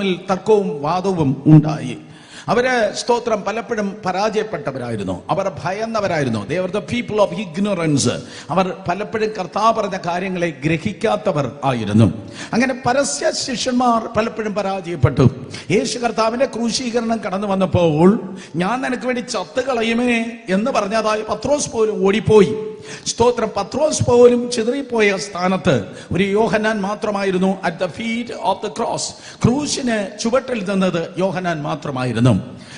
തമ്മിൽ തർക്കവും വാദവും ഉണ്ടായി. അവർ സ്തോത്രം പലപ്പോഴും പരാജയപ്പെട്ടവരായിരുന്നു. അവർ ഭയന്നവരായിരുന്നു. They were the people of ignorance അവർ പലപ്പോഴും കർത്താവ് പറഞ്ഞ കാര്യങ്ങളെ ഗ്രഹിക്കാത്തവർ ആയിരുന്നു. അങ്ങനെ പരസ്യ ശിഷ്യന്മാർ പലപ്പോഴും പരാജയപ്പെട്ടു. യേശു കർത്താവിന്റെ ക്രൂശീകരണം കടന്നു വന്നപ്പോൾ ഞാൻ നിനക്ക് വേണ്ടി ചത്ത് കളയുമേ എന്ന് പറഞ്ഞതായി പത്രോസ് പോലും ഓടിപ്പോയി. സ്തോത്രം. പത്രോസ് പോലും ചിതറിപ്പോയ സ്ഥാനത്ത് ഒരു യോഹനാൻ മാത്രമായിരുന്നു at the feet of the cross ക്രൂശിന് ചുവട്ടിൽ നിന്നത് യോഹനാൻ മാത്രമായിരുന്നു.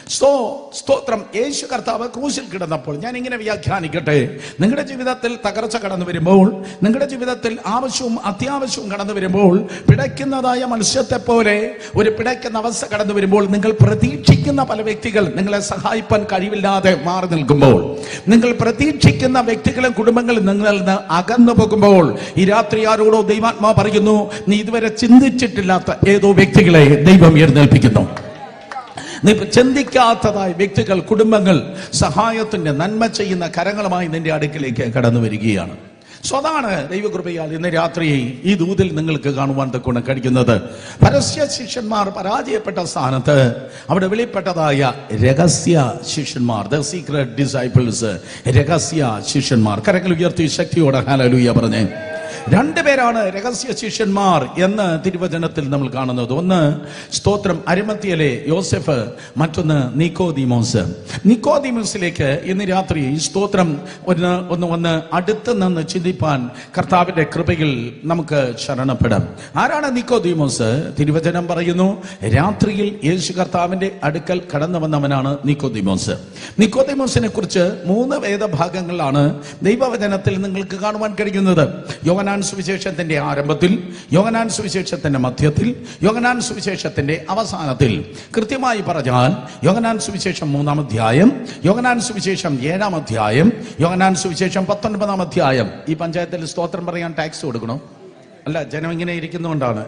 സ്തോ സ്തോത്രം. യേശു കർത്താവ് ക്രൂശിൽ കിടന്നപ്പോൾ ഞാൻ ഇങ്ങനെ വ്യാഖ്യാനിക്കട്ടെ. നിങ്ങളുടെ ജീവിതത്തിൽ തകർച്ച കടന്നു വരുമ്പോൾ നിങ്ങളുടെ ജീവിതത്തിൽ ആവശ്യവും അത്യാവശ്യവും കടന്നു വരുമ്പോൾ പിടയ്ക്കുന്നതായ മനുഷ്യത്തെ പോലെ ഒരു പിടയ്ക്കുന്ന അവസ്ഥ കടന്നു വരുമ്പോൾ നിങ്ങൾ പ്രതീക്ഷിക്കുന്ന പല വ്യക്തികൾ നിങ്ങളെ സഹായിപ്പാൻ കഴിവില്ലാതെ മാറി നിൽക്കുമ്പോൾ നിങ്ങൾ പ്രതീക്ഷിക്കുന്ന വ്യക്തികളും കുടുംബങ്ങളും നിങ്ങളിൽ നിന്ന് അകന്നു പോകുമ്പോൾ ഈ രാത്രി ആരോടോ ദൈവാത്മാ പറയുന്നു നീ ഇതുവരെ ചിന്തിച്ചിട്ടില്ലാത്ത ഏതോ വ്യക്തികളെ ദൈവം എഴുന്നേൽപ്പിക്കുന്നു. നീ ചിന്തിക്കാത്തതായ വ്യക്തികൾ കുടുംബങ്ങൾ സഹായത്തിന്റെ നന്മ ചെയ്യുന്ന കരങ്ങളുമായി നിന്റെ അടുക്കിലേക്ക് കടന്നു വരികയാണ്. സോ അതാണ് ദൈവകൃപയാൽ ഇന്ന് രാത്രി ഈ ദൂതിൽ നിങ്ങൾക്ക് കാണുവാൻ തക്കൊണ്ട് കഴിക്കുന്നത്. പരസ്യ ശിഷ്യന്മാർ പരാജയപ്പെട്ട സ്ഥാനത്ത് അവിടെ വെളിപ്പെട്ടതായ രഹസ്യ ശിഷ്യന്മാർ ദ സീക്രട്ട് ഡിസൈപ്പിൾസ് രഹസ്യ ശിഷ്യന്മാർ. കരങ്ങൾ ഉയർത്തി ശക്തിയോടെ ഹാലലൂയ പറഞ്ഞേ. രണ്ടുപേരാണ് രഹസ്യ ശിഷ്യന്മാർ എന്ന് തിരുവചനത്തിൽ നമ്മൾ കാണുന്നത്. ഒന്ന് സ്തോത്രം അരിമത്തിയലെ യോസെഫ് മറ്റൊന്ന് നിക്കോദിമോസ്. നിക്കോദിമോസിലേക്ക് ഇന്ന് രാത്രി ഈ സ്തോത്രം ഒന്ന് ഒന്ന് ഒന്ന് അടുത്ത് നിന്ന് ചിന്തിപ്പാൻ കർത്താവിന്റെ കൃപയിൽ നമുക്ക് ശരണപ്പെടാം. ആരാണ് നിക്കോദിമോസ്? തിരുവചനം പറയുന്നു രാത്രിയിൽ യേശു കർത്താവിന്റെ അടുക്കൽ കടന്നു വന്നവനാണ് നിക്കോദിമോസ്. നിക്കോദിമോസിനെ കുറിച്ച് മൂന്ന് വേദഭാഗങ്ങളാണ് ദൈവവചനത്തിൽ നിങ്ങൾക്ക് കാണുവാൻ കഴിയുന്നത്. യോഹനാൻ സുവിശേഷത്തിന്റെ ആരംഭത്തിൽ യോഗനാൻ സുവിശേഷത്തിന്റെ മധ്യത്തിൽ യോഗനാൻ സുവിശേഷത്തിന്റെ അവസാനത്തിൽ. കൃത്യമായി പറഞ്ഞാൽ യോഗനാൻ സുവിശേഷം മൂന്നാം അധ്യായം യോഗനാൻ സുവിശേഷം ഏഴാം അധ്യായം യോഗനാൻ സുവിശേഷം പത്തൊൻപതാം അധ്യായം. ഈ പഞ്ചായത്തിൽ സ്തോത്രം പറയാൻ ടാക്സ് കൊടുക്കണോ? അല്ല ജനം ഇങ്ങനെ ഇരിക്കുന്നുകൊണ്ടാണ്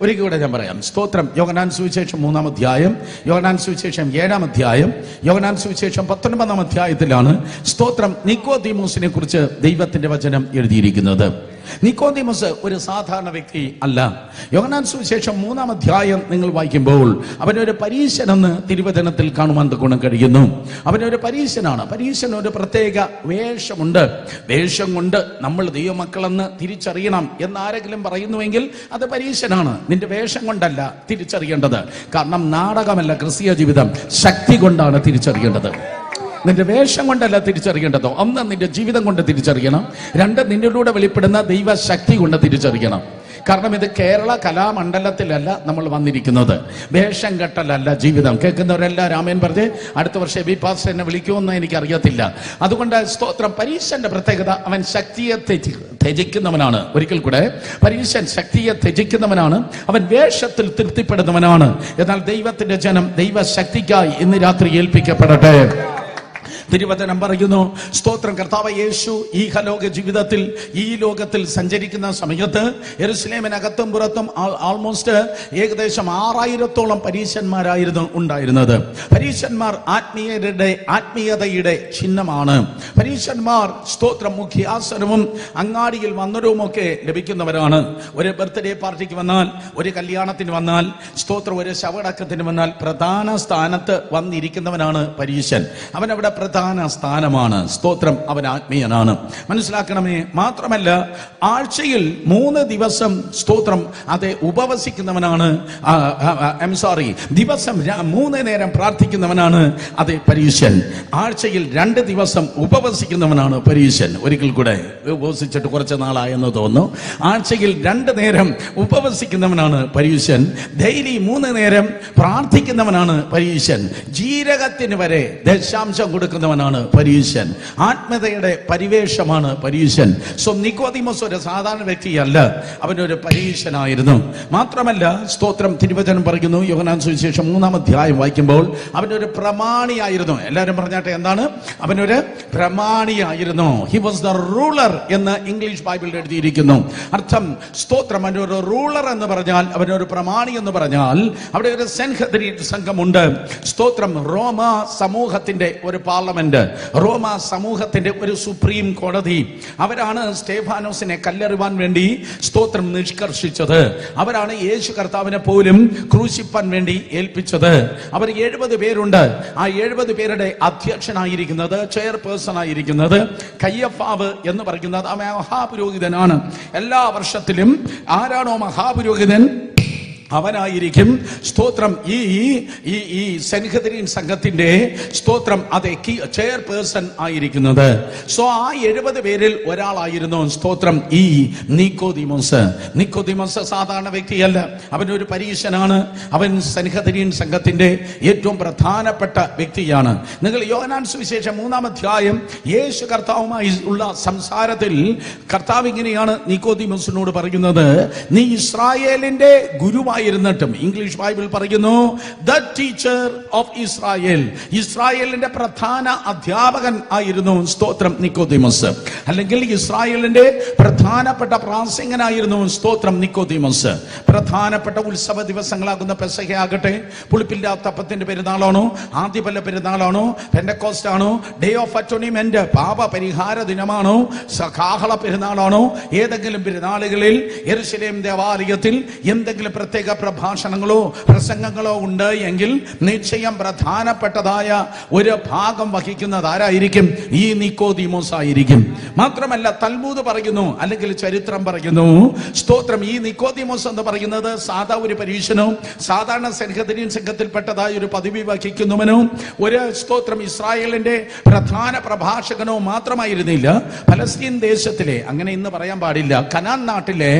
ഒരിക്കൽ കൂടെ ഞാൻ പറയാം. സ്തോത്രം യോഗനാൻ സുവിശേഷം മൂന്നാം അധ്യായം യോഗനാൻ സുവിശേഷം ഏഴാം അധ്യായം യോഗനാൻ സുവിശേഷം പത്തൊൻപതാം അധ്യായത്തിലാണ് സ്തോത്രം നിക്കോദീമോസിനെ കുറിച്ച് ദൈവത്തിന്റെ വചനം എഴുതിയിരിക്കുന്നത്. നിക്കോദിമസ് ഒരു സാധാരണ വ്യക്തി അല്ല. യോഗനാൻ സുവിശേഷം മൂന്നാം അധ്യായം നിങ്ങൾ വായിക്കുമ്പോൾ അവനൊരു പരീശനെന്ന് തിരുവചനത്തിൽ കാണുവാൻ ഗുണം കഴിയുന്നു. അവനൊരു പരീശനാണ്. പരീശന് ഒരു പ്രത്യേക വേഷമുണ്ട്. വേഷം കൊണ്ട് നമ്മൾ ദൈവമക്കളെന്ന് തിരിച്ചറിയണം എന്നാരെങ്കിലും പറയുന്നുവെങ്കിൽ അത് പരീശനാണ്. നിന്റെ വേഷം കൊണ്ടല്ല തിരിച്ചറിയേണ്ടത്. കാരണം നാടകമല്ല ക്രിസ്തീയ ജീവിതം. ശക്തി കൊണ്ടാണ് തിരിച്ചറിയേണ്ടത്. നിന്റെ വേഷം കൊണ്ടല്ല തിരിച്ചറിയേണ്ടതോ? ഒന്ന് നിന്റെ ജീവിതം കൊണ്ട് തിരിച്ചറിയണം. രണ്ട് നിന്നിലൂടെ വെളിപ്പെടുന്ന ദൈവശക്തി കൊണ്ട് തിരിച്ചറിയണം. കാരണം ഇത് കേരള കലാമണ്ഡലത്തിലല്ല നമ്മൾ വന്നിരിക്കുന്നത്. വേഷം കെട്ടലല്ല ജീവിതം. കേൾക്കുന്നവരെല്ലാം രാമൻ പറഞ്ഞ് അടുത്ത വർഷം ബി പാസ് എന്നെ വിളിക്കുമെന്ന് എനിക്ക് അറിയത്തില്ല അതുകൊണ്ട് സ്തോത്രം. പരീക്ഷന്റെ പ്രത്യേകത അവൻ ശക്തിയെ ത്യജി ത്യജിക്കുന്നവനാണ്. ഒരിക്കൽ കൂടെ പരീക്ഷൻ ശക്തിയെ ത്യജിക്കുന്നവനാണ്. അവൻ വേഷത്തിൽ തൃപ്തിപ്പെടുന്നവനാണ്. എന്നാൽ ദൈവത്തിന്റെ ജനം ദൈവശക്തിക്കായി ഇന്ന് രാത്രി ഏൽപ്പിക്കപ്പെടട്ടെ. തിരുവചനം പറയുന്നു. സ്തോത്രം കർത്താവ് യേശു ഈ ഹലോക ജീവിതത്തിൽ ഈ ലോകത്തിൽ സഞ്ചരിക്കുന്ന സമയത്ത് എരുസലേമിനകത്തും പുറത്തും ആൾമോസ്റ്റ് ഏകദേശം ആറായിരത്തോളം പരീശന്മാരായിരുന്നു ഉണ്ടായിരുന്നത്. പരീശന്മാർ ആത്മീയരുടെ ആത്മീയതയുടെ ചിഹ്നമാണ്. പരീശന്മാർ സ്തോത്രം മുഖ്യാസനവും അങ്ങാടിയിൽ വന്നരവുമൊക്കെ ലഭിക്കുന്നവരാണ്. ഒരു ബർത്ത്ഡേ പാർട്ടിക്ക് വന്നാൽ ഒരു കല്യാണത്തിന് വന്നാൽ സ്തോത്രം ഒരു ശവടക്കത്തിന് വന്നാൽ പ്രധാന സ്ഥാനത്ത് വന്നിരിക്കുന്നവനാണ് പരീശൻ. അവൻ അവിടെ പ്രധാന സ്ഥാനമാണ്. സ്തോത്രം അവൻ ആത്മീയനാണ്. മനസ്സിലാക്കണമേ മാത്രമല്ല ആഴ്ചയിൽ മൂന്ന് ദിവസം സ്തോത്രം അതെ ഉപവസിക്കുന്നവനാണ് ഐ സോറി ദിവസം മൂന്ന് നേരം പ്രാർത്ഥിക്കുന്നവനാണ് അതെ പരീശൻ. ആഴ്ചയിൽ രണ്ട് ദിവസം ഉപവസിക്കുന്നവനാണ് പരീശൻ. ഒരിക്കൽ കൂടെ ഉപവസിച്ചിട്ട് കുറച്ച് നാളായെന്ന് തോന്നുന്നു. ആഴ്ചയിൽ രണ്ട് നേരം ഉപവസിക്കുന്നവനാണ് പരീശൻ. ഡെയിലി മൂന്ന് നേരം പ്രാർത്ഥിക്കുന്നവനാണ് പരീശൻ. ജീരകത്തിന് വരെ ദശാംശം കൊടുക്കുന്നവനാണ് പരീശൻ. ആത്മതയുടെ പരിവേഷമാണ് പരീശൻ. സോ നിക്കോദിമോസ് ഒരു സാധാരണ വ്യക്തിയല്ല. അവനൊരു പരീശനായിരുന്നു. മാത്രമല്ല സ്തോത്രം തിരുവചനം പറയുന്നു യോഹനാൻ സുവിശേഷം മൂന്നാം അധ്യായം വായിക്കുമ്പോൾ അവനൊരു പ്രമാണിയായിരുന്നു. എല്ലാവരും പറഞ്ഞാട്ടെ എന്താണ്? അവനൊരു പ്രമാണിയായിരുന്നു. ഹി വാസ് ദ റൂളർ എന്ന് ഇംഗ്ലീഷ് ബൈബിളിൽ എഴുതിയിരിക്കുന്നു. അർത്ഥം സ്തോത്രം അവനൊരു റൂളർ എന്ന് പറഞ്ഞാൽ അവനൊരു പ്രമാണി എന്ന് പറഞ്ഞാൽ അവിടെ ഒരു സെൻഹദ്രി സംഘമുണ്ട്. സ്തോത്രം റോമ സമൂഹത്തിന്റെ ഒരു പാർലമെന്റ് പാർലമെന്റ് റോമ സമൂഹത്തിന്റെ ഒരു സുപ്രീം കോടതി. അവരാണ് സ്റ്റേഫാനോസിനെ കല്ലെറിവാൻ വേണ്ടി സ്തോത്രം നിഷ്കർഷിച്ചത്. അവരാണ് യേശു കർത്താവിനെ പോലും ക്രൂശിപ്പാൻ വേണ്ടി ഏൽപ്പിച്ചത്. അവർ എഴുപത് പേരുണ്ട്. ആ എഴുപത് പേരുടെ അധ്യക്ഷനായിരിക്കുന്നത് ചെയർപേഴ്സൺ ആയിരിക്കുന്നത് കയ്യഫാവ് എന്ന് പറയുന്നത്. ആ മഹാപുരോഹിതനാണ്. എല്ലാ വർഷത്തിലും ആരാണോ മഹാപുരോഹിതൻ അവനായിരിക്കും. സ്തോത്രം. ഈ ഈ ഈ സെൻഹദരീൻ സംഘത്തിന്റെ സ്തോത്രം അതെ ചെയർപേഴ്സൺ ആയിരിക്കുന്നത്. സോ ആ എഴുപത് പേരിൽ ഒരാളായിരുന്നു സ്തോത്രം ഈ നിക്കോദിമോസ്. നിക്കോദിമോസ് സാധാരണ വ്യക്തിയല്ല. അവൻ ഒരു പരീക്ഷനാണ് അവൻ സെൻഹദരീൻ സംഘത്തിന്റെ ഏറ്റവും പ്രധാനപ്പെട്ട വ്യക്തിയാണ്. നിങ്ങൾ യോഹനാൻ സുവിശേഷം മൂന്നാം അധ്യായം യേശു കർത്താവുമായി ഉള്ള സംസാരത്തിൽ കർത്താവ് ഇങ്ങനെയാണ് നിക്കോദിമോസിനോട് പറയുന്നത്. നീ ഇസ്രായേലിന്റെ ഗുരുവായിരുന്നിട്ടും ഇംഗ്ലീഷ് ബൈബിൾ പറയുന്നു ദ ടീച്ചർ ഓഫ് ഇസ്രായേൽ ഇസ്രായേലിന്റെ പ്രധാന അധ്യാപകൻ ആയിരുന്നു സ്തോത്രം നിക്കോദിമസ്. അല്ലെങ്കിൽ ഇസ്രായേലിന്റെ പ്രധാനപ്പെട്ട പ്രാസംഗനായിരുന്നു സ്തോത്രം നിക്കോദിമസ്. പ്രധാനപ്പെട്ട ഉത്സവ ദിവസങ്ങളാകുന്ന പെസഹയാകട്ടെ പുളിപ്പില്ലാത്ത അപ്പത്തിന്റെ പെരുന്നാളാണോ ആദ്യപല്ല പെരുന്നാളാണോ പെൻഡക്കോസ്റ്റ് ആണോ ഡേ ഓഫ് അറ്റോണിമെന്റ് പാപ പരിഹാര ദിനമാണോ കാഹള പെരുന്നാളാണോ ഏതെങ്കിലും പെരുന്നാളുകളിൽ എരുശലേം ദേവാലയത്തിൽ എന്തെങ്കിലും പ്രത്യേക പ്രഭാഷണങ്ങളോ പ്രസംഗങ്ങളോ ഉണ്ട് എങ്കിൽ നിശ്ചയം പ്രധാനപ്പെട്ടതായ ഒരു ഭാഗം വഹിക്കുന്നത് ആരായിരിക്കും? ഈ നിക്കോദിമോസ് ആയിരിക്കും മാത്രമല്ല തൽമൂത് പറയുന്നു അല്ലെങ്കിൽ ചരിത്രം പറയുന്നു സ്തോത്രം. ഈ നിക്കോദിമോസ് എന്ന് പറയുന്നത് സാധാ ഒരു പരീക്ഷനോ സാധാരണ സെൻഹദരീൻ സംഘത്തിൽപ്പെട്ടതായ ഒരു പദവി വഹിക്കുന്നവനോ ഒരു സ്തോത്രം ഇസ്രായേലിന്റെ പ്രധാന പ്രഭാഷകനോ മാത്രമായിരുന്നില്ല. ഫലസ്തീൻ ദേശത്തിലെ അങ്ങനെ ഇന്ന് പറയാൻ പാടില്ല കനാൻ നാട്ടിലെ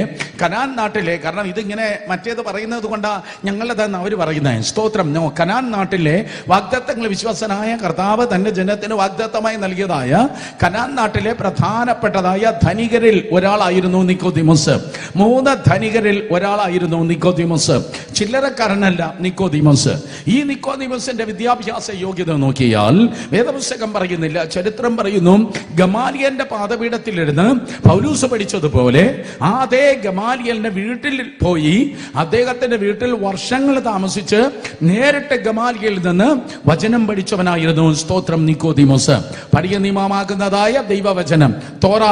കനാൻ നാട്ടിലെ കാരണം ഇതിങ്ങനെ മറ്റേത് പറയുന്നത് കൊണ്ടാ ഞങ്ങളതെന്ന് അവർ പറയുന്നത് സ്തോത്രം. നോ കനാൻ നാട്ടിലെ വാഗ്ദത്തങ്ങൾ വിശ്വാസനായ കർത്താവ് തന്റെ ജനത്തിന് വാഗ്ദത്തമായി നൽകിയതായ കനാൻ നാട്ടിലെ പ്രധാനപ്പെട്ടതായ ധനികരിൽ ഒരാളായിരുന്നു നിക്കോദിമോസ്. മൂന്ന് ധനികരിൽ ഒരാളായിരുന്നു നിക്കോദിമസ്. ചില്ലറക്കാരനല്ല നിക്കോദിമോസ്. ഈ നിക്കോദിമോസിന്റെ വിദ്യാഭ്യാസ യോഗ്യത നോക്കിയാൽ വേദപുസ്തകം പറയുന്നില്ല. ചരിത്രം പറയുന്നു ഗമാലിയന്റെ പാതപീഠത്തിലിരുന്ന് പൗലൂസ് പഠിച്ചതുപോലെ ആ അതേ ഗമാലിയലിന്റെ വീട്ടിൽ പോയി അദ്ദേഹത്തിന്റെ വീട്ടിൽ വർഷങ്ങൾ താമസിച്ച് നേരിട്ട് ഗമാലിയിൽ നിന്ന് വചനം പഠിച്ചവനായിരുന്നു സ്തോത്രം നിക്കോദിമോസ് പടിയ നിയമമാകുന്നതായ ദൈവവചനം. തോറ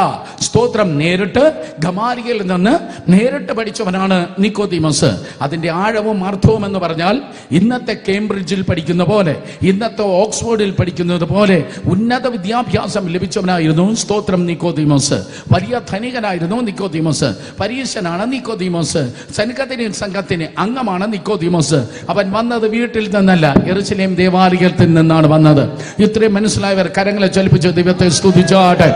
സ്തോത്രം നേരിട്ട് ഗമാലിയിൽ നിന്ന് നേരിട്ട് പഠിച്ചവനാണ് നിക്കോദിമോസ് അതിന്റെ ആഴവും അർത്ഥവും എന്ന് പറഞ്ഞാൽ ഇന്നത്തെ കേംബ്രിഡ്ജിൽ പഠിക്കുന്ന പോലെ ഇന്നത്തെ ഓക്സ്ഫോർഡിൽ പഠിക്കുന്നത് പോലെ ഉന്നത വിദ്യാഭ്യാസം ലഭിച്ചവനായിരുന്നു സ്തോത്രം നിക്കോദിമോസ് വലിയ ധനികനായിരുന്നു നിക്കോദിമോസ് പരീക്ഷനാണ് നിക്കോദിമോസ് സനികത്തിന് സംഘത്തിന് അംഗമാണ് നിക്കോദിമോസ്. അവൻ വന്നത് വീട്ടിൽ നിന്നല്ല എറുസലേം ദേവാലയത്തിൽ നിന്നാണ് വന്നത്. ഇത്രയും മനസ്സിലായവർ കരങ്ങളെ ചൊലിപ്പിച്ച് ദൈവത്തെ സ്തുതിച്ചാട്ടെ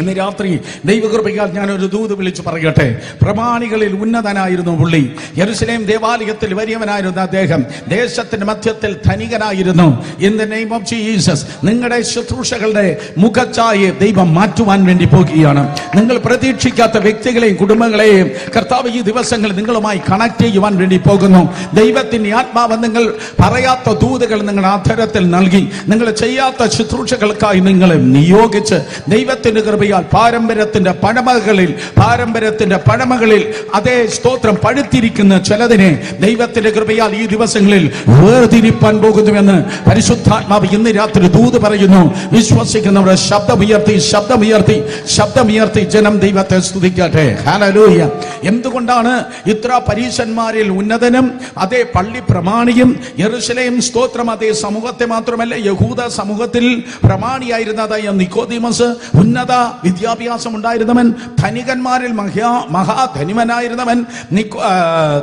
ഇന്ന് രാത്രി ദൈവകൃപയാൽ ഞാൻ ഒരു ദൂത് വിളിച്ചു പറയട്ടെ. പ്രമാണികളിൽ ഉന്നതനായിരുന്നു പുള്ളി. യരുസലേം ദേവാലയത്തിൽ വലിയവനായിരുന്നു അദ്ദേഹം ദേശത്തിന്റെ മധ്യത്തിൽ ധനികനായിരുന്നു. In the name of Jesus നിങ്ങളുടെ ശുശ്രൂഷകളുടെ മുഖച്ചായെ ദൈവം മാറ്റുവാൻ വേണ്ടി പോകുകയാണ്. നിങ്ങൾ പ്രതീക്ഷിക്കാത്ത വ്യക്തികളെയും കുടുംബങ്ങളെയും കർത്താവ് ഈ ദിവസങ്ങൾ നിങ്ങളുമായി കണക്ട് ചെയ്യുവാൻ വേണ്ടി പോകുന്നു. ദൈവത്തിന്റെ ആത്മാവ് നിങ്ങൾ പറയാത്ത ദൂതുകൾ നിങ്ങൾ ആധാരത്തിൽ നൽകി. നിങ്ങൾ ചെയ്യാത്ത ശുശ്രൂഷകൾക്കായി നിങ്ങളെ നിയോഗിച്ച് ദൈവത്തിന്റെ കൃപയാൽ പാരമ്പര്യത്തിന്റെ പഴമകളിൽ പാരമ്പര്യത്തിന്റെ പഴമകളിൽ അതേ സ്തോത്രം പഴുത്തിരിക്കുന്ന ചിലതിനെ ദൈവത്തിന്റെ കൃപയാൽ ഈ ദിവസങ്ങളിൽ വേർതിരിപ്പാൻ പോകുന്നുവെന്ന് പരിശുദ്ധാത്മാവ് ഇന്ന് രാത്രി ദൂത് പറയുന്നു. വിശ്വസിക്കുന്നവരുടെ ശബ്ദമുയർത്തി ശബ്ദമുയർത്തി ശബ്ദമുയർത്തി ജനം ദൈവത്തെ സ്തുതിക്കട്ടെ. ഹല്ലേലൂയ. എന്തുകൊണ്ടാണ് ഇത്ര പരീശന്മാരിൽ ഉന്നതനും അതേ പള്ളി പ്രമാണിയും യെറുശലേം സ്തോത്രം അതേ സമൂഹത്തെ മാത്രമല്ല യഹൂദ സമൂഹത്തിൽ പ്രമാണിയായിരുന്നതായ നിക്കോതിമസ് ഉന്നത വിദ്യാഭ്യാസം ഉണ്ടായിരുന്നവൻ ധനികന്മാരിൽ മഹാ മഹാധനിമനായിരുന്നവൻ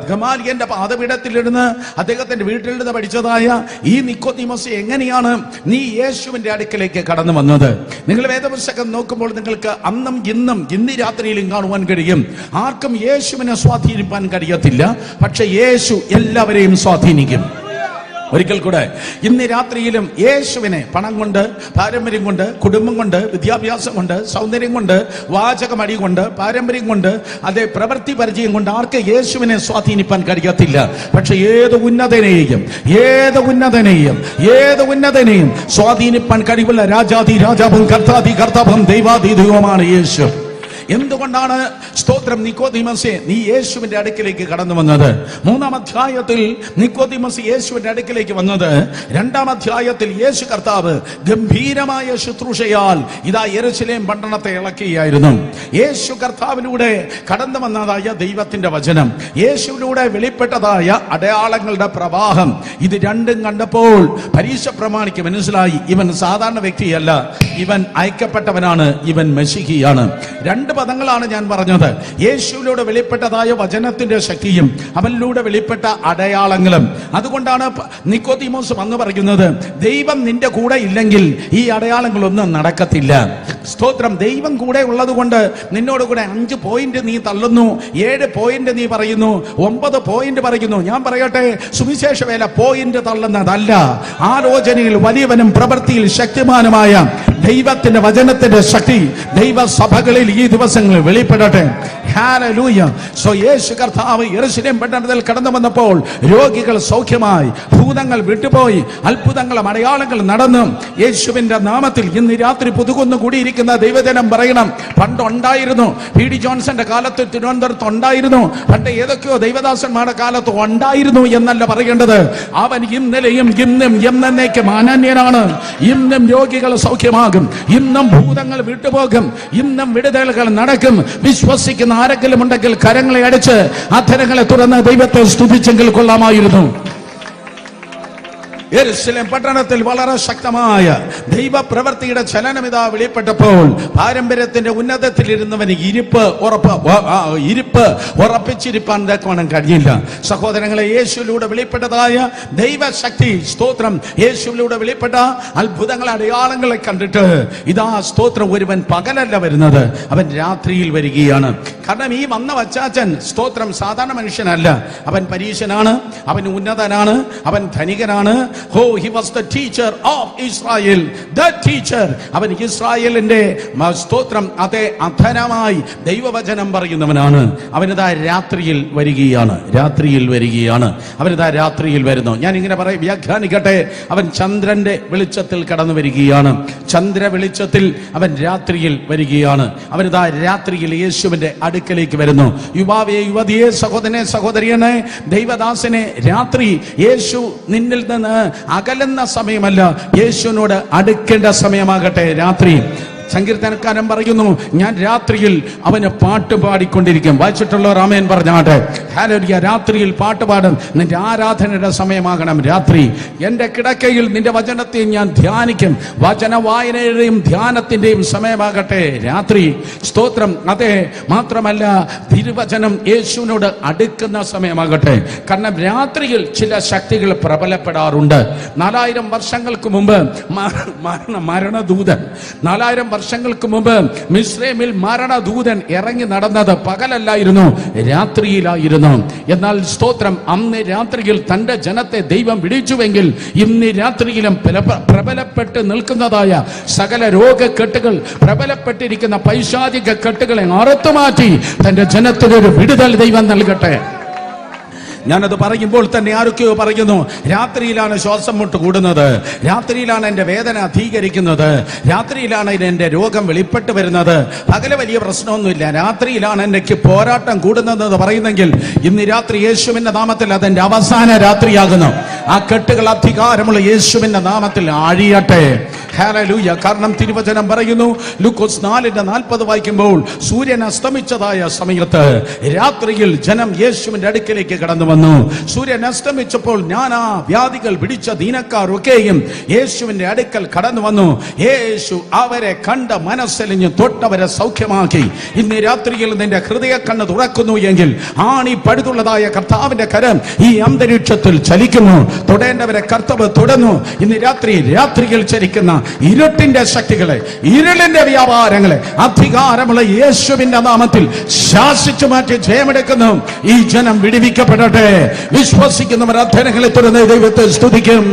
ഗമാലിയന്റെ പാതപീഠത്തിലിരുന്ന് അദ്ദേഹത്തിന്റെ വീട്ടിൽ നിന്ന് പഠിച്ചതായ ഈ നിക്കോദിമസ് എങ്ങനെയാണ് നീ യേശുവിന്റെ അടുക്കലേക്ക് കടന്നു വന്നത്? നിങ്ങൾ വേദപുസ്തകം നോക്കുമ്പോൾ നിങ്ങൾക്ക് അന്നും ഇന്നും ഇന്ന് രാത്രിയിലും കാണുവാൻ കഴിയും. ആർക്കും യേശുവിനെ സ്വാധീനിപ്പാൻ കഴിയത്തില്ല പക്ഷെ യേശു എല്ലാവരെയും സ്വാധീനിക്കും. ഒരിക്കൽ കൂടെ ഇന്ന് രാത്രിയിലും യേശുവിനെ പണം കൊണ്ട് പാരമ്പര്യം കൊണ്ട് കുടുംബം കൊണ്ട് വിദ്യാഭ്യാസം കൊണ്ട് സൗന്ദര്യം കൊണ്ട് വാചകമടി കൊണ്ട് പാരമ്പര്യം കൊണ്ട് അതേ പ്രവൃത്തി പരിചയം കൊണ്ട് ആർക്ക് യേശുവിനെ സ്വാധീനിപ്പാൻ കഴിയത്തില്ല. പക്ഷെ ഏത് ഉന്നതനെയും ഏത് ഉന്നതനെയും ഏത് ഉന്നതനെയും സ്വാധീനിപ്പാൻ കഴിവുള്ള രാജാതി രാജാവും കർത്താതി കർത്താവും ദൈവാതി ദൈവമാണ് യേശു. എന്തുകൊണ്ടാണ് സ്തോത്രം നിക്കോദിമസെ നീ യേശുവിന്റെ അടുക്കിലേക്ക് കടന്നു വന്നത്. മൂന്നാം അധ്യായത്തിൽ നിക്കോദിമസ് യേശുവിന്റെ അടുക്കിലേക്ക് വന്നത്. രണ്ടാം അധ്യായത്തിൽ യേശു കർത്താവ് ഗംഭീരമായ ശുശ്രൂഷയാൽ ഇതാ എരച്ചിലേം പട്ടണത്തെ ഇളക്കുകയായിരുന്നു യേശു കർത്താവിലൂടെ കടന്നു വന്നതായ ദൈവത്തിന്റെ വചനം യേശുവിലൂടെ വെളിപ്പെട്ടതായ അടയാളങ്ങളുടെ പ്രവാഹം. ഇത് രണ്ടും കണ്ടപ്പോൾ പരീക്ഷ പ്രമാണിക്ക് മനസ്സിലായി ഇവൻ സാധാരണ വ്യക്തിയല്ല ഇവൻ അയക്കപ്പെട്ടവനാണ് ഇവൻ മെഷിഹിയാണ്. രണ്ട് പദങ്ങളാണ് ഞാൻ പറഞ്ഞത്. യേശുവിലൂടെ വെളിപ്പെട്ടതായ വചനത്തിന്റെ ശക്തിയും അവനിലൂടെ വെളിപ്പെട്ട അടയാളങ്ങളും. അതുകൊണ്ടാണ് നിക്കോതിമോസ് വന്ന് പറയുന്നത് ദൈവം നിന്റെ കൂടെ ഇല്ലെങ്കിൽ ഈ അടയാളങ്ങളൊന്നും നടക്കത്തില്ല. സ്തോത്രം. ദൈവം കൂടെ ഉള്ളത് കൊണ്ട് നിന്നോട് കൂടെ അഞ്ച് പോയിന്റ് നീ തള്ളുന്നു ഏഴ് പോയിന്റ് നീ പറയുന്നു ഒമ്പത് പോയിന്റ് പറയുന്നു. ഞാൻ പറയട്ടെ സുവിശേഷ വേല പോയിന്റ് തള്ളുന്നതല്ല. ആലോചനയിൽ വലിയവനും പ്രവൃത്തിയിൽ ശക്തിമാനുമായ ദൈവത്തിന്റെ വചനത്തിന്റെ ശക്തി ദൈവസഭകളിൽ ഈ ദിവസങ്ങളിൽ വെളിപ്പെടട്ടെ. സോ യേശു കർത്താവ് പട്ടണത്തിൽ കടന്നു വന്നപ്പോൾ രോഗികൾ സൗഖ്യമായി ഭൂതങ്ങൾ വിട്ടുപോയി അത്ഭുതങ്ങളും അടയാളങ്ങൾ നടന്നു. യേശുവിന്റെ നാമത്തിൽ ഇന്ന് രാത്രി പുതുകൊന്നു കൂടിയിരിക്കുന്ന ദൈവജനം പറയണം. പണ്ടുണ്ടായിരുന്നു പി ഡി ജോൺസന്റെ കാലത്ത് തിരുവനന്തപുരത്ത് ഉണ്ടായിരുന്നു. പണ്ട് ഏതൊക്കെയോ ദൈവദാസന്മാരുടെ കാലത്ത് ഉണ്ടായിരുന്നു എന്നല്ല പറയേണ്ടത്. അവൻ ഇന്നലെയും ഇന്നും എന്നേക്കും അനന്യനാണ്. ഇന്നും രോഗികൾ സൗഖ്യമാകും. ഇന്നും ഭൂതങ്ങൾ വിട്ടുപോകും. ഇന്നും വിടുതലുകൾ നടക്കും. വിശ്വസിക്കുന്ന ആരെങ്കിലും ഉണ്ടെങ്കിൽ കരങ്ങളെ അടിച്ച് അധരങ്ങളെ തുറന്ന് ദൈവത്തെ സ്തുതിച്ചെങ്കിൽ കൊള്ളാമായിരുന്നു. യെരുശലേം പട്ടണത്തിൽ വളരെ ശക്തമായ ദൈവപ്രവൃത്തിയുടെ ചലനം ഇതാ വെളിപ്പെട്ടപ്പോൾ പാരമ്പര്യത്തിന്റെ ഉന്നതത്തിൽ ഇരുന്നവന് ഇരിപ്പ് ഉറപ്പ് ഇരിപ്പ് ഉറപ്പിച്ചിരിപ്പാൻ കാണാൻ കഴിയില്ല. സഹോദരങ്ങളെ യേശുവിലൂടെ വെളിപ്പെട്ടതായ ദൈവശക്തി സ്തോത്രം. യേശുവിലൂടെ വെളിപ്പെട്ട അത്ഭുതങ്ങളെ അടയാളങ്ങളെ കണ്ടിട്ട് ഇതാ സ്തോത്രം ഒരുവൻ പകലല്ല വരുന്നത്. അവൻ രാത്രിയിൽ വരികയാണ്. കാരണം ഈ വന്ന വച്ചാച്ചൻ സ്തോത്രം സാധാരണ മനുഷ്യനല്ല. അവൻ പരീശനാണ് അവൻ ഉന്നതനാണ് അവൻ ധനികനാണ് ഹോ he was the teacher of Israel the teacher അവൻ ഇസ്രായേലിന്റെ സ്തോത്രം അതേ അധനമായി ദൈവവചനം പറയുന്നവനാണ്. അവനിതാ രാത്രിയിൽ വരികയാണ്. രാത്രിയിൽ വരികയാണ്. അവനിതാ രാത്രിയിൽ വരുന്നു. ഞാൻ ഇങ്ങനെ പറയും വ്യാഖ്യാനിക്കട്ടെ. അവൻ ചന്ദ്രന്റെ വെളിച്ചത്തിൽ കടന്നു വരികയാണ്. ചന്ദ്ര വെളിച്ചത്തിൽ അവൻ രാത്രിയിൽ വരികയാണ്. അവനിതാ രാത്രിയിൽ യേശുവിന്റെ അടുക്കലേക്ക് വരുന്നു. യുവാവേ യുവതിയെ സഹോദരനെ സഹോദരിയനെ ദൈവദാസനെ രാത്രി യേശു നിന്നിൽ നിന്ന് അകലുന്ന സമയമല്ല. യേശുവിനോട് അടുക്കേണ്ട സമയമാകട്ടെ രാത്രി. സങ്കീർത്തനക്കാരൻ പറയുന്നു ഞാൻ രാത്രിയിൽ അവന് പാട്ട് പാടിക്കൊണ്ടിരിക്കും. വായിച്ചിട്ടുള്ള രാമയൻ പറഞ്ഞാട്ടെ ഹാലോരിയ രാത്രിയിൽ പാട്ട് പാടും. നിന്റെ ആരാധനയുടെ സമയമാകണം രാത്രി. എന്റെ കിടക്കയിൽ നിന്റെ വചനത്തെ ഞാൻ ധ്യാനിക്കും. വചന വായനയുടെയും ധ്യാനത്തിന്റെയും സമയമാകട്ടെ രാത്രി. സ്തോത്രം. അതെ മാത്രമല്ല തിരുവചനം യേശുവിനോട് അടുക്കുന്ന സമയമാകട്ടെ. കാരണം രാത്രിയിൽ ചില ശക്തികൾ പ്രബലപ്പെടാറുണ്ട്. നാലായിരം വർഷങ്ങൾക്ക് മുമ്പ് മരണ മരണദൂതൻ. നാലായിരം വർഷങ്ങൾക്ക് മുമ്പ് മിശ്രമിൽ മരണദൂതൻ ഇറങ്ങി നടന്നത് പകലല്ലായിരുന്നു രാത്രിയിലായിരുന്നു. എന്നാൽ സ്തോത്രം അന്ന് രാത്രിയിൽ തന്റെ ജനത്തെ ദൈവം വിടിച്ചുവെങ്കിൽ ഇന്ന് രാത്രിയിലും പ്രബലപ്പെട്ട് നിൽക്കുന്നതായ സകല രോഗക്കെട്ടുകൾ പ്രബലപ്പെട്ടിരിക്കുന്ന പൈശാചിക കെട്ടുകളെ അറുത്തുമാറ്റി തന്റെ ജനത്തിനൊരു വിടുതൽ ദൈവം നൽകട്ടെ. ഞാനത് പറയുമ്പോൾ തന്നെ ആരൊക്കെയോ പറയുന്നു രാത്രിയിലാണ് ശ്വാസം മുട്ട് കൂടുന്നത് രാത്രിയിലാണ് എന്റെ വേദന അധീകരിക്കുന്നത് രാത്രിയിലാണ് എന്റെ രോഗം വെളിപ്പെട്ട് വരുന്നത്. പകൽ വലിയ പ്രശ്നമൊന്നുമില്ല. രാത്രിയിലാണ് എനിക്ക് പോരാട്ടം കൂടുന്നതെന്ന് പറയുന്നെങ്കിൽ ഇന്ന് രാത്രി യേശുവിന്റെ നാമത്തിൽ അതെന്റെ അവസാന രാത്രിയാകുന്നു. ആ കെട്ടുകൾ അധികാരമുള്ള യേശുവിന്റെ നാമത്തിൽ ആഴിയട്ടെ. ഹാലലൂയ കാരണം തിരുവചനം പറയുന്നു ലുക്കോസ് നാലിന്റെ നാൽപ്പത് വായിക്കുമ്പോൾ സൂര്യൻ അസ്തമിച്ചതായ സമയത്ത് രാത്രിയിൽ ജനം യേശുവിന്റെ അടുക്കിലേക്ക് കടന്നു വന്നു. സൂര്യൻ അസ്തമിച്ചപ്പോൾ ഞാൻ ആ വ്യാധികൾ പിടിച്ച ദീനക്കാർ ഒക്കെയും യേശുവിന്റെ അടുക്കൽ കടന്നു വന്നു. യേശു അവരെ കണ്ട മനസ്സലിഞ്ഞ് തൊട്ടവരെ സൗഖ്യമാക്കി. ഇന്ന് രാത്രിയിൽ നിന്റെ ഹൃദയ കണ്ണ് തുറക്കുന്നു എങ്കിൽ ആണി പഴുതുള്ളതായ കർത്താവിന്റെ കരം ഈ അന്തരീക്ഷത്തിൽ ചലിക്കുന്നു. തൊടേണ്ടവരെ കർത്തവ് തുടന്നു. ഇന്ന് രാത്രി രാത്രിയിൽ ചലിക്കുന്ന ഇരുട്ടിന്റെ ശക്തികളെ ഇരുളിന്റെ വ്യാപാരങ്ങളെ അധികാരമുള്ള യേശുവിന്റെ നാമത്തിൽ ശാസിച്ചു മാറ്റി ജയമെടുക്കുന്നു. ഈ ജനം വിടിവിക്കപ്പെടട്ടെ. വിശ്വസിക്കുന്നവർ അധ്യയനങ്ങളെ തുറന്ന് ദൈവത്തെ സ്തുതിക്കും.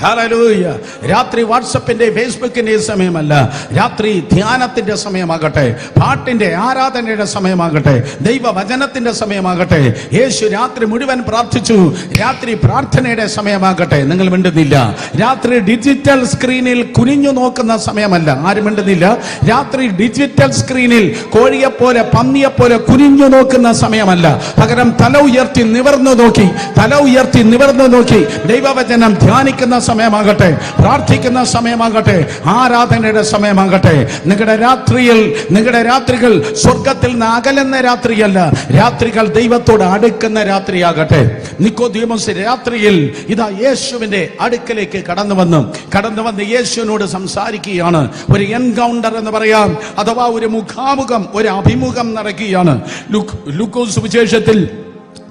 ഹല്ലേലൂയ രാത്രി വാട്സപ്പിന്റെ ഫേസ്ബുക്കിന്റെ സമയമല്ല. രാത്രി ധ്യാനത്തിന്റെ സമയമാകട്ടെ പാട്ടിന്റെ ആരാധനയുടെ സമയമാകട്ടെ ദൈവവചനത്തിന്റെ സമയമാകട്ടെ യേശു രാത്രി മുഴുവൻ പ്രാർത്ഥിച്ചു. രാത്രി പ്രാർത്ഥനയുടെ സമയമാകട്ടെ. നിങ്ങൾ മിണ്ടുന്നില്ല. രാത്രി ഡിജിറ്റൽ സ്ക്രീനിൽ കുനിഞ്ഞു നോക്കുന്ന സമയമല്ല. ആരും മിണ്ടുന്നില്ല. രാത്രി ഡിജിറ്റൽ സ്ക്രീനിൽ കോഴിയെപ്പോലെ പന്നിയെപ്പോലെ കുനിഞ്ഞു നോക്കുന്ന സമയമല്ല. പകരം തല ഉയർത്തി നിവർന്നു നോക്കി. തല ഉയർത്തി നിവർന്നു നോക്കി. ദൈവവചനം ധ്യാനിക്കുന്ന സമയമാകട്ടെ. പ്രാർത്ഥിക്കുന്ന സമയമാകട്ടെ. ആരാധനയുടെ സമയമാകട്ടെ. നിങ്ങളുടെ രാത്രിയിൽ നിങ്ങളുടെ രാത്രികൾ സ്വർഗത്തിൽ നിന്ന് അകലുന്ന രാത്രിയല്ല. രാത്രികൾ ദൈവത്തോട് അടുക്കുന്ന രാത്രിയാകട്ടെ. നിക്കോദീമോസ് രാത്രിയിൽ ഇതാ യേശുവിന്റെ അടുക്കലേക്ക് കടന്നു വന്നു കടന്നു വന്ന് യേശുവിനോട് സംസാരിക്കുകയാണ്. ഒരു എൻകൗണ്ടർ എന്ന് പറയാം അഥവാ ഒരു മുഖാമുഖം ഒരു അഭിമുഖം നടക്കുകയാണ്. ലൂക്കോസ് സുവിശേഷത്തിൽ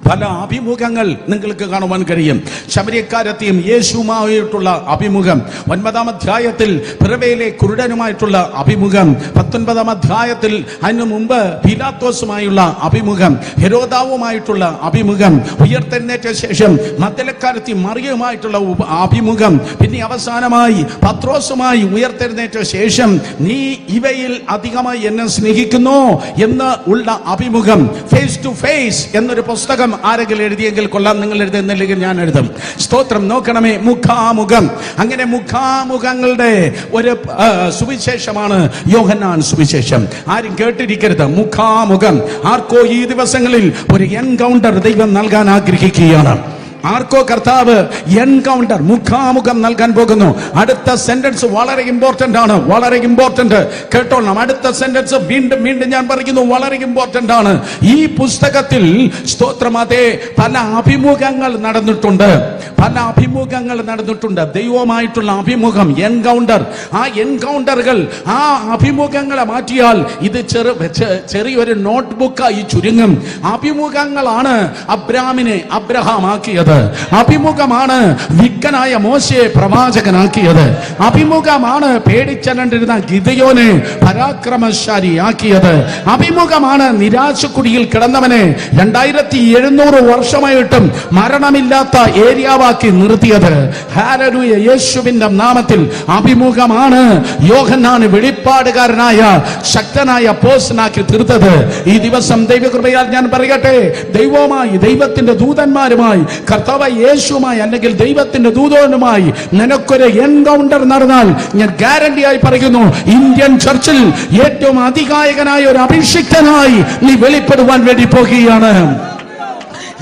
പല അഭിമുഖങ്ങൾ നിങ്ങൾക്ക് കാണുവാൻ കഴിയും. ശബരിക്കാരത്തെയും യേശുമായിട്ടുള്ള അഭിമുഖം ഒൻപതാം അധ്യായത്തിൽ പിറവയിലെ കുരുടനുമായിട്ടുള്ള അഭിമുഖം പത്തൊൻപതാം അധ്യായത്തിൽ അതിനു മുമ്പ് പിലാത്തോസുമായുള്ള അഭിമുഖം ഹെരോദാവുമായിട്ടുള്ള അഭിമുഖം ഉയർത്തെഴുന്നേറ്റ ശേഷം മദ്ദലക്കാരത്തി മറിയുമായിട്ടുള്ള അഭിമുഖം പിന്നെ അവസാനമായി പത്രോസുമായി ഉയർത്തെഴുന്നേറ്റ ശേഷം നീ ഇവയിൽ അധികമായി എന്നെ സ്നേഹിക്കുന്നു എന്ന് ഉള്ള അഭിമുഖം ഫേസ് ടു ഫേസ് എന്നൊരു പുസ്തകം ആരെങ്കിലും എഴുതിയെങ്കിൽ കൊള്ളാം നിങ്ങൾ എഴുതുന്നില്ലെങ്കിൽ ഞാൻ എഴുതും. സ്തോത്രം നോക്കണമേ മുഖാമുഖം. അങ്ങനെ മുഖാമുഖങ്ങളുടെ ഒരു സുവിശേഷമാണ് യോഹന്നാൻ സുവിശേഷം. ആരും കേട്ടിരിക്കരുത്. മുഖാമുഖം. ആർക്കോ ഈ ദിവസങ്ങളിൽ ഒരു എൻകൗണ്ടർ ദൈവം നൽകാൻ ആഗ്രഹിക്കുകയാണ്. ആർക്കോ കർത്താവ് എൻകൗണ്ടർ മുഖാമുഖം നൽകാൻ പോകുന്നു. അടുത്ത സെന്റൻസ് വളരെ ഇമ്പോർട്ടന്റ് ആണ് വളരെ ഇമ്പോർട്ടന്റ് കേട്ടോളണം അടുത്ത സെന്റൻസ് വീണ്ടും വീണ്ടും ഞാൻ പറയുന്നു വളരെ ഇമ്പോർട്ടന്റ് ആണ്. ഈ പുസ്തകത്തിൽ സ്തോത്രം അതെ പല അഭിമുഖങ്ങൾ നടന്നിട്ടുണ്ട്. പല അഭിമുഖങ്ങൾ നടന്നിട്ടുണ്ട്. ദൈവമായിട്ടുള്ള അഭിമുഖം എൻകൗണ്ടർ ആ എൻകൗണ്ടറുകൾ ആ അഭിമുഖങ്ങളെ മാറ്റിയാൽ ഇത് ചെറു ചെറിയൊരു നോട്ട് ബുക്കായി ചുരുങ്ങും. അഭിമുഖങ്ങളാണ് അബ്രാമിനെ അബ്രഹാം അബ്രഹാമാക്കിയത്. അഭിമുഖമാണ് വിക്കനായ മോശയെ പ്രവാചകനാക്കിയത്. അഭിമുഖമാണ് പേടിച്ചലണ്ടിരുന്ന ഗിതയോനെ പരാക്രമശാലിയാക്കിയത്. അഭിമുഖമാണ് നിരാശക്കുടിയിൽ കിടന്നവനെ രണ്ടായിരത്തി എഴുന്നൂറ് വർഷമായിട്ടും മരണമില്ലാത്ത ഏരിയാവാക്കി നിർത്തിയത്. യേശുവിന്റെ നാമത്തിൽ അഭിമുഖമാണ് യോഹന്നാണ് വെളിപ്പാടുകാരനായ ശക്തനായ പോസ്റ്റനാക്കി തീർത്തത്. ഈ ദിവസം ദൈവകൃപയാൽ ഞാൻ പറയട്ടെ ദൈവമായി ദൈവത്തിന്റെ ദൂതന്മാരുമായി കർത്താവ് യേശുമായി അല്ലെങ്കിൽ ദൈവത്തിന്റെ ദൂതനുമായി നിനക്കൊരു എൻകൗണ്ടർ നടന്നാൽ ഞാൻ ഗ്യാരണ്ടി ആയി പറയുന്നു ഇന്ത്യൻ ചർച്ചിൽ ഏറ്റവും അധികായകനായ ഒരു അഭിഷിക്തനായി നീ വെളിപ്പെടുവാൻ വേണ്ടി പോകുകയാണ്.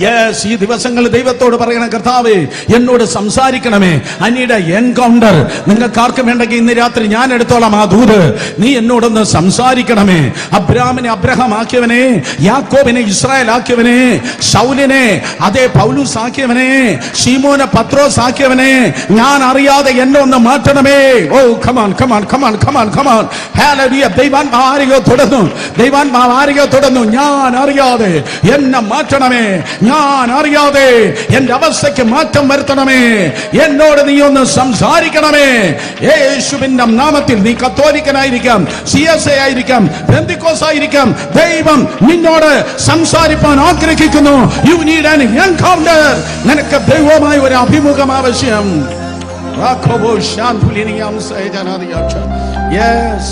യെസ് ഈ ദിവസങ്ങൾ ദൈവത്തോട് പറയണം കർത്താവേ എന്നോട് സംസാരിക്കണമേ. അനിയുടെ എൻകൗണ്ടർ നിങ്ങൾക്ക് ആർക്കും വേണ്ടെങ്കിൽ ഇന്ന് രാത്രി ഞാൻ എടുത്തോളാം ആ ദൂത്. നീ എന്നോടൊന്ന് സംസാരിക്കണമേ. അബ്രാമിനെ അബ്രഹാം ആക്കിയവനെ യാക്കോബിനെ ഇസ്രായേൽ ആക്കിയവനെ ശൗലിനെ അതേ പൗലൂസ് ആക്കിയവനെ ഷീമോനെ പത്രോസ് ആക്കിയവനെ ഞാൻ അറിയാതെ എന്നെ ഒന്ന് മാറ്റണമേ. ഓ come on come on come on come on come on hallelujah ദൈവാൻ ആരെയോ തുടർന്നു ദൈവാൻ ആരെയോ തുടർന്നു ഞാൻ അറിയാതെ എന്നെ മാറ്റണമേ. ഞാൻ അറിയാതെ എന്റെ അവസ്ഥയ്ക്ക് മാറ്റം വരുത്തണമേ. എന്നോട് നീ ഒന്ന് സംസാരിക്കണമേ. യേശുവിന്റെ നാമത്തിൽ നീ കത്തോലിക്കനായിരിക്കാം സി എസ് എ ആയിരിക്കാം ബന്ധിക്കോസ് ആയിരിക്കാം. ദൈവം നിന്നോട് സംസാരിപ്പാൻ ആഗ്രഹിക്കുന്നു. യു നീഡ് ആൻ എൻകൗണ്ടർ നിനക്ക് ദൈവമായ ഒരു അഭിമുഖം ആവശ്യം. Yes.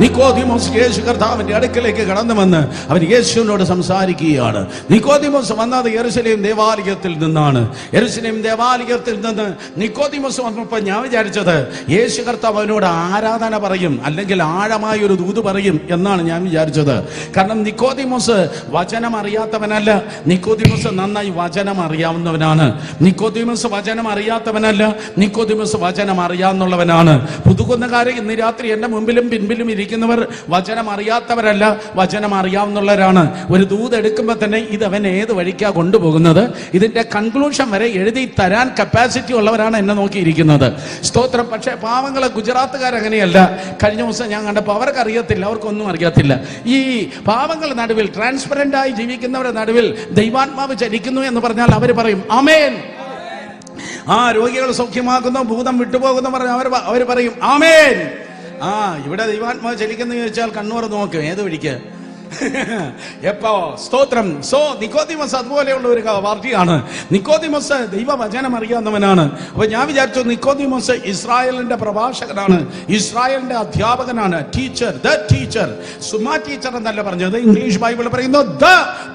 നിക്കോദിമോസ് യേശു കർത്താവിന്റെ അടുക്കലേക്ക് കടന്നു വന്ന് അവൻ യേശുവിനോട് സംസാരിക്കുകയാണ്. നിക്കോദിമോസ് വന്നത് യെരുസലേം ദേവാലയത്തിൽ നിന്നാണ്. യെരുസലേം ദേവാലയത്തിൽ നിന്ന് നിക്കോദിമോസ് വന്നപ്പോൾ ഞാൻ വിചാരിച്ചത് യേശു കർത്താവ് അവനോട് ആരാധന പറയും അല്ലെങ്കിൽ ആഴമായ ഒരു ദൂത് പറയും എന്നാണ് ഞാൻ വിചാരിച്ചത്. കാരണം നിക്കോദിമോസ് വചനം അറിയാത്തവനല്ല. നിക്കോദിമോസ് നന്നായി വചനം അറിയാവുന്നവനാണ്. നിക്കോദിമോസ് വചനം അറിയാത്തവനല്ല. നിക്കോദിമോസ് വചനം അറിയാവുന്നവനാണ്. പുതുക്കുന്ന പുതുകുന്നകാരെ ഇന്ന് രാത്രി എന്റെ മുമ്പിലും പിൻപിലും ഇരിക്കുന്നവർ വചനം അറിയാത്തവരല്ല വചനം അറിയാവുന്നവരാണ് ഒരു ദൂത് എടുക്കുമ്പോൾ തന്നെ ഇത് അവൻ ഏത് വഴിക്കാ കൊണ്ടുപോകുന്നത്? ഇതിന്റെ കൺക്ലൂഷൻ വരെ എഴുതി തരാൻ കപ്പാസിറ്റി ഉള്ളവരാണ് എന്നെ നോക്കിയിരിക്കുന്നത്. സ്തോത്രം. പക്ഷേ പാവങ്ങളെ ഗുജറാത്തുകാർ അങ്ങനെയല്ല കഴിഞ്ഞ ദിവസം ഞാൻ കണ്ടപ്പോൾ അവർക്ക് അറിയത്തില്ല അവർക്കൊന്നും അറിയത്തില്ല. ഈ പാവങ്ങൾ നടുവിൽ ട്രാൻസ്പെറന്റ് ആയി ജീവിക്കുന്നവരുടെ നടുവിൽ ദൈവാത്മാവ് ചരിക്കുന്നു എന്ന് പറഞ്ഞാൽ അവർ പറയും അമേൻ ആ രോഗികൾ സൗഖ്യമാക്കുന്നു ഭൂതം വിട്ടുപോകുന്നു പറഞ്ഞ അവർ അവർ പറയും ആമേൻ. ആ ഇവിടെ ദൈവാത്മാവ് ചലിക്കുന്നു ചോദിച്ചാൽ കണ്ണൂർ നോക്കും ഏത് വഴിക്ക്? എപ്പോ? സ്തോത്രം. സോ നിക്കോതിമസ് അതുപോലെയുള്ള ഒരു പാർട്ടിയാണ് നിക്കോതിമസ് ദൈവവചനം അറിയാവുന്നവനാണ്. അപ്പൊ ഞാൻ വിചാരിച്ചു നിക്കോതിമസ് ഇസ്രായേലിന്റെ പ്രഭാഷകനാണ്. ഇസ്രായേലിന്റെ അധ്യാപകനാണ്. ടീച്ചർ ദ ടീച്ചർ സുമാ ടീച്ചർ എന്നല്ല പറഞ്ഞത്. ഇംഗ്ലീഷ് ബൈബിൾ പറയുന്നു ദ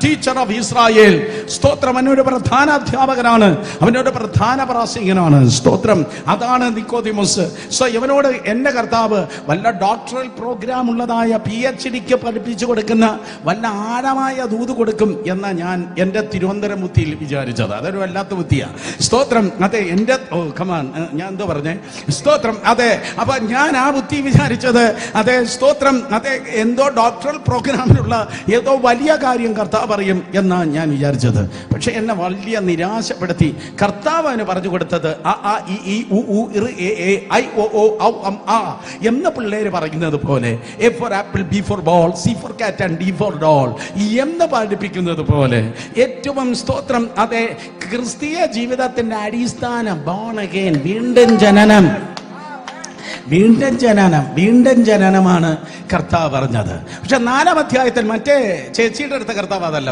ടീച്ചർ ഓഫ് ഇസ്രായേൽ സ്തോത്രം. അവനൊരു പ്രധാന അധ്യാപകനാണ്. അവനൊരു പ്രധാന പ്രാസംഗികനാണ്. സ്തോത്രം. അതാണ് നിക്കോതിമസ്. സോ ഇവനോട് എന്റെ കർത്താവ് വല്ല ഡോക്ടറൽ പ്രോഗ്രാം ഉള്ളതായ പി എച്ച് ഡിക്ക് പഠിപ്പിച്ചു കൊടുക്കുന്ന വല്ല ആഴമായ ദൂത് കൊടുക്കും എന്ന് ഞാൻ എന്റെ തിരുവനന്തപുരം ബുദ്ധിയിൽ വിചാരിച്ചത്. അതൊരു വല്ലാത്ത ബുദ്ധിയാണ് സ്തോത്രം അതെ എന്റെ ഓ കമാൻ ഞാൻ എന്തോ പറഞ്ഞേ? സ്തോത്രം അതെ അപ്പൊ ഞാൻ ആ ബുദ്ധി വിചാരിച്ചത് അതെ സ്തോത്രം അതെ എന്തോ ഡോക്ടറൽ പ്രോഗ്രാമിലുള്ള ഏതോ വലിയ കാര്യം കർത്താവ് പറയും എന്നാണ് ഞാൻ വിചാരിച്ചത്. പക്ഷെ എന്നെ വലിയ നിരാശപ്പെടുത്തി. കർത്താവ് അവന് പറഞ്ഞു കൊടുത്തത് ആ ആ ഇ ഉ എ എ ഐ ആ എന്ന പിള്ളേര് പറയുന്നത് പോലെ A for apple B for ball C for cat and D all എന്ന് പഠിപ്പിക്കുന്നത് പോലെ ഏറ്റവും സ്തോത്രം അതെ ക്രിസ്തീയ ജീവിതത്തിന്റെ അടിസ്ഥാനം ബോൺ അഗൈൻ വീണ്ടും ജനനം. വീണ്ടും ജനനം വീണ്ടും ജനനമാണ് കർത്താവ് പറഞ്ഞത്. പക്ഷെ നാലാം അധ്യായത്തിൽ മറ്റേ ചേച്ചിയുടെ അടുത്ത കർത്താവ് അതല്ല.